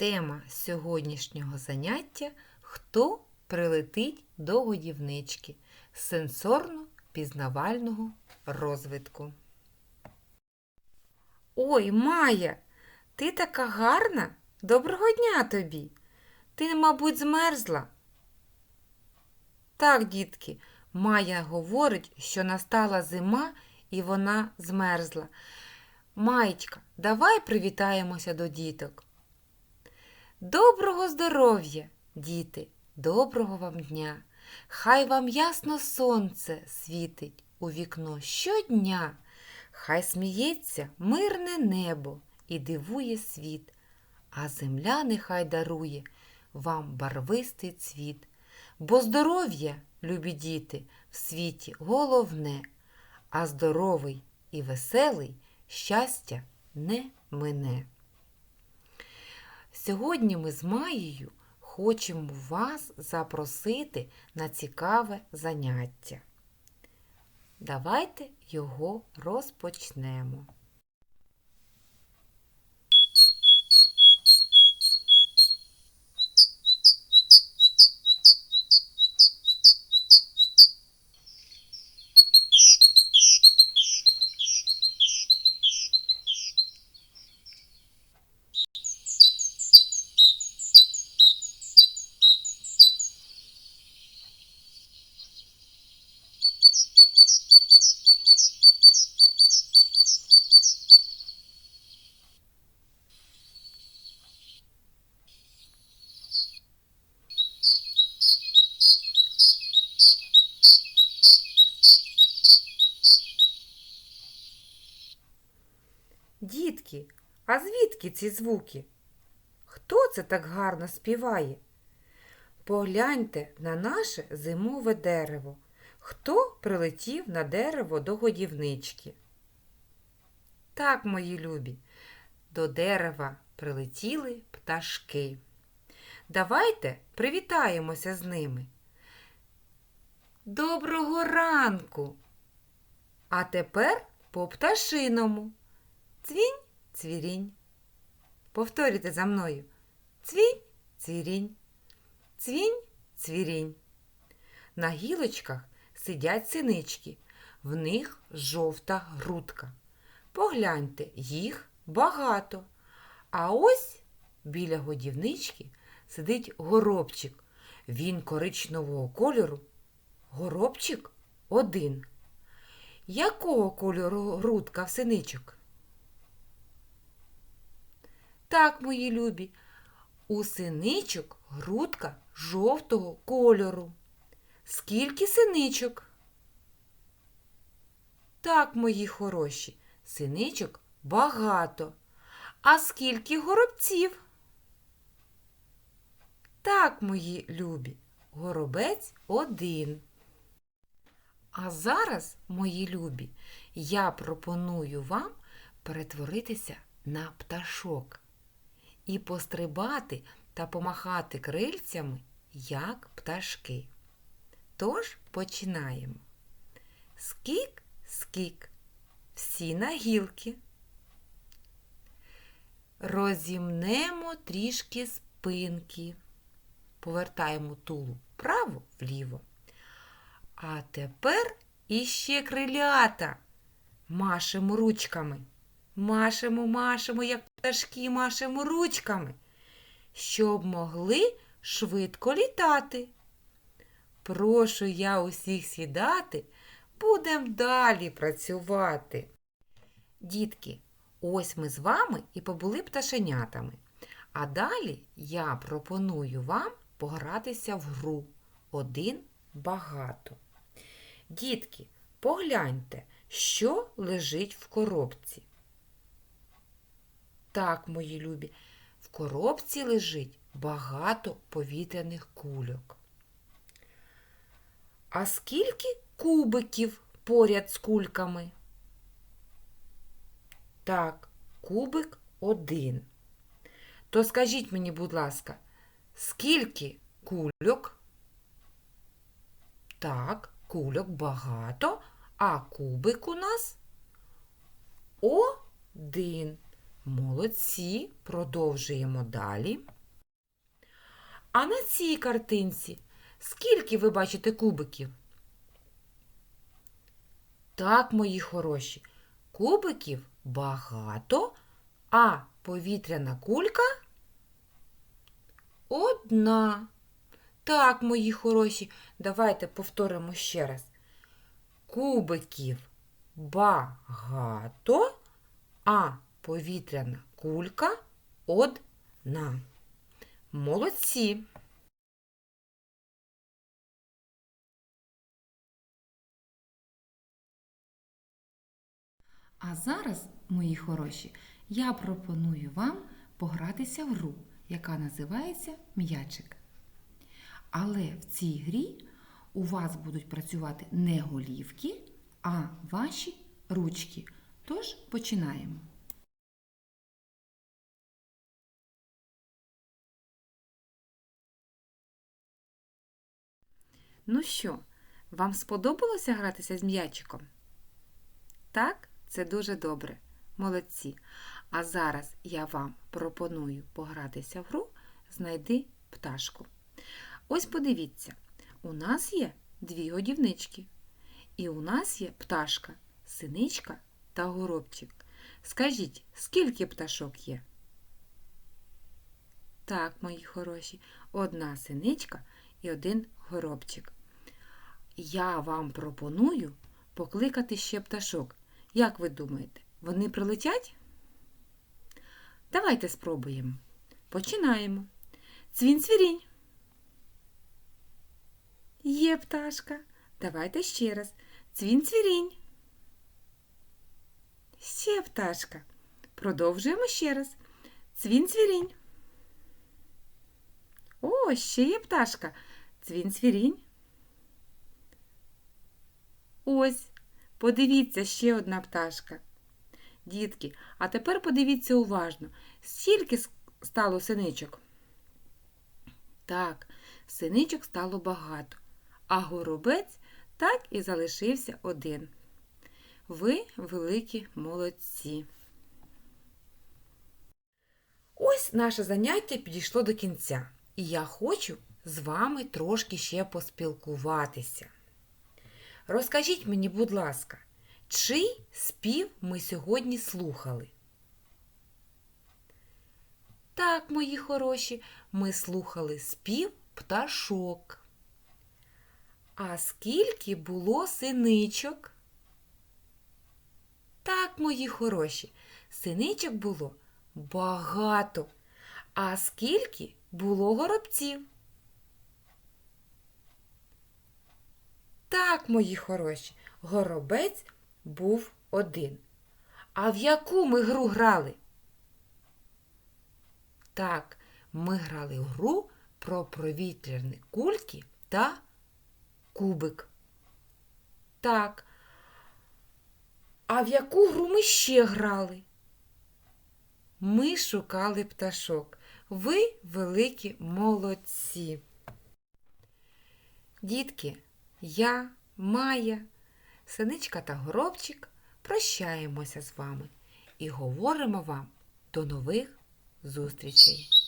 Тема сьогоднішнього заняття Хто прилетить до годівнички сенсорно-пізнавального розвитку. Ой, Майя, ти така гарна. Доброго дня тобі. Ти, мабуть, змерзла. Так, дітки, Майя говорить, що настала зима і вона змерзла. Маєчка, давай привітаємося до діток. Доброго здоров'я, діти, доброго вам дня. Хай вам ясно сонце світить у вікно щодня. Хай сміється мирне небо і дивує світ, а земля нехай дарує вам барвистий цвіт. Бо здоров'я, любі діти, в світі головне, а здоровий і веселий щастя не мине. Сьогодні ми з Маєю хочемо вас запросити на цікаве заняття. Давайте його розпочнемо. Дітки, а звідки ці звуки? Хто це так гарно співає? Погляньте на наше зимове дерево. Хто прилетів на дерево до годівнички? Так, мої любі, до дерева прилетіли пташки. Давайте привітаємося з ними. Доброго ранку! А тепер по пташиному. Цвінь, цвірінь. Повторюйте за мною. Цвінь, цвірінь. Цвінь, цвірінь. На гілочках сидять синички, в них жовта грудка. Погляньте, їх багато. А ось біля годівнички сидить горобчик. Він коричневого кольору. Горобчик один. Якого кольору грудка в синичок? Так, мої любі, у синичок грудка жовтого кольору. Скільки синичок? Так, мої хороші, синичок багато. А скільки горобців? Так, мої любі, горобець один. А зараз, мої любі, я пропоную вам перетворитися на пташок і пострибати та помахати крильцями, як пташки. Тож починаємо. Скік, скік, всі на гілки. Розімнемо трішки спинки. Повертаємо тулу вправо вліво. А тепер іще крилята. Машемо ручками. Машемо, машемо, як пташки, машемо ручками, щоб могли швидко літати. Прошу я усіх сідати, будем далі працювати. Дітки, ось ми з вами і побули пташенятами. А далі я пропоную вам погратися в гру один багато. Дітки, погляньте, що лежить в коробці. Так, мої любі, в коробці лежить багато повітряних кульок. А скільки кубиків поряд з кульками? Так, кубик один. То скажіть мені, будь ласка, скільки кульок? Так, кульок багато, а кубик у нас один. Молодці, продовжуємо далі. А на цій картинці скільки ви бачите кубиків? Так, мої хороші, кубиків багато, а повітряна кулька одна. Так, мої хороші, давайте повторимо ще раз. Кубиків багато, а повітряна кулька одна. Молодці. А зараз, мої хороші, я пропоную вам погратися в гру, яка називається м'ячик. Але в цій грі у вас будуть працювати не голівки, а ваші ручки. Тож починаємо. Ну що, вам сподобалося гратися з м'ячиком? Так, це дуже добре. Молодці. А зараз я вам пропоную погратися в гру Знайди пташку. Ось подивіться, у нас є дві годівнички. І у нас є пташка, синичка та горобчик. Скажіть, скільки пташок є? Так, мої хороші, одна синичка і один горобчик. Я вам пропоную покликати ще пташок. Як ви думаєте, вони прилетять? Давайте спробуємо. Починаємо. Цвінь-цвірінь. Є пташка. Давайте ще раз. Цвінь-цвірінь. Ще пташка. Продовжуємо ще раз. Цвінь-цвірінь. О, ще є пташка. Цвінь-цвірінь. Ось, подивіться, ще одна пташка. Дітки, а тепер подивіться уважно, скільки стало синичок? Так, синичок стало багато, а горобець так і залишився один. Ви великі молодці. Ось наше заняття підійшло до кінця, і я хочу з вами трошки ще поспілкуватися. Розкажіть мені, будь ласка, чий спів ми сьогодні слухали? Так, мої хороші, ми слухали спів пташок. А скільки було синичок? Так, мої хороші, синичок було багато. А скільки було горобців? Так, мої хороші, горобець був один. А в яку ми гру грали? Так, ми грали гру про провітряні кульки та кубик. Так. А в яку гру ми ще грали? Ми шукали пташок. Ви великі молодці. Дітки, я, Майя, синичка та горобчик прощаємося з вами і говоримо вам до нових зустрічей.